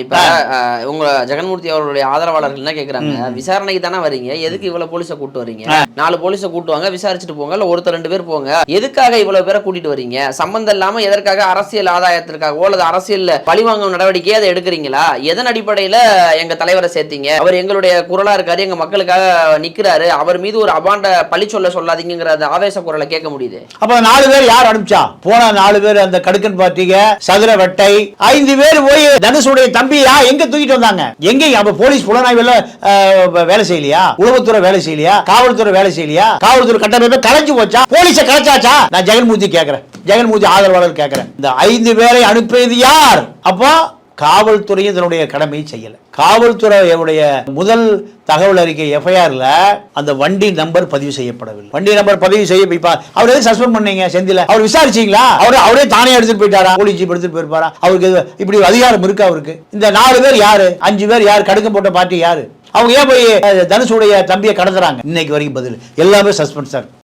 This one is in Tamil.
இப்ப உங்க ஜெகன்மூர்த்தி அவர்களுடைய ஆதரவாளர்கள் என்ன கேக்குறாங்க? விசாரணைக்கு தானே வரீங்க. எதுக்கு இவ்வளவு போலீஸ கூட்டு வரீங்க? நாலு போலீஸ கூட்டுவாங்க விசாரிச்சுட்டு போங்க இல்ல ஒருத்தர் ரெண்டு பேர் போங்க. எதுக்காக இவ்வளவு பேரை கூட்டிட்டு வரீங்க? சம்பந்தம் இல்லாம எதற்காக அரசியல் ஆதாயத்திற்காக அல்லது அரசியல் பழிவாங்கும் நடவடிக்கையை அதை எடுக்கிறீங்களா? எதன் அடிப்படையில எங்க தலைவரை சேர்த்தீங்க? அவர் எங்களுடைய குரலா இருக்காரு எங்க மக்களுக்காக நிக்கிறாரு. அவர் மீது ஒரு அபாண்ட பழி சொல்ல சொல்லாதீங்கிற ஆவேச குரலை கேட்க முடியுது. அப்ப நாலு பேர் யார் அனுப்பிச்சா? போன நாலு பேர் அந்த கடுக்கன் பார்ட்டிக சதுர வெட்டை ஐந்து பேர் போய் தனுஷுடைய தம்பியா எங்க தூக்கிட்டு வந்தாங்க? எங்க அப்ப போலீஸ் புலனாய்வுல வேலை செய்யலையா? உளவுத்துறை வேலை செய்யலையா? காவல்துறை வேலை செய்யலையா? காவல்துறை கட்டமைப்பை கலைஞ்சு போச்சா? போலீஸ கலைச்சாச்சா? நான் ஜெகன்மூர்த்தி கேக்குறேன். ஜெகன்மூர்த்தி ஆதரவாளர் கேக்குறேன். இந்த ஐந்து பேரை அனுப்பியது யார்? அப்போ காவல்துறையும் இதனுடைய கடமையை செய்யலை. காவல்துறையுடைய முதல் தகவல் அறிக்கை எஃப்ஐஆர்ல அந்த வண்டி நம்பர் பதிவு செய்யப்படவில்லை. வண்டி நம்பர் பதிவு செய்ய இப்ப அவர் எதுவும் சஸ்பெண்ட் பண்ணீங்க செந்தில? அவர் விசாரிச்சீங்களா? அவர் அவரே தானே எடுத்துட்டு போயிட்டாரா? போலீஸ் ஜீப் எடுத்துட்டு போயிருப்பாரா? அவருக்கு இப்படி அதிகாரம் இருக்கு அவருக்கு? இந்த நாலு பேர் யாரு? அஞ்சு பேர் யார்? கடுக்க போட்ட பார்ட்டி யாரு? அவங்க ஏன் போய் தனுஷுடைய தம்பியை கடத்துறாங்க? இன்னைக்கு வரைக்கும் பதில். எல்லாமே சஸ்பெண்ட் சார்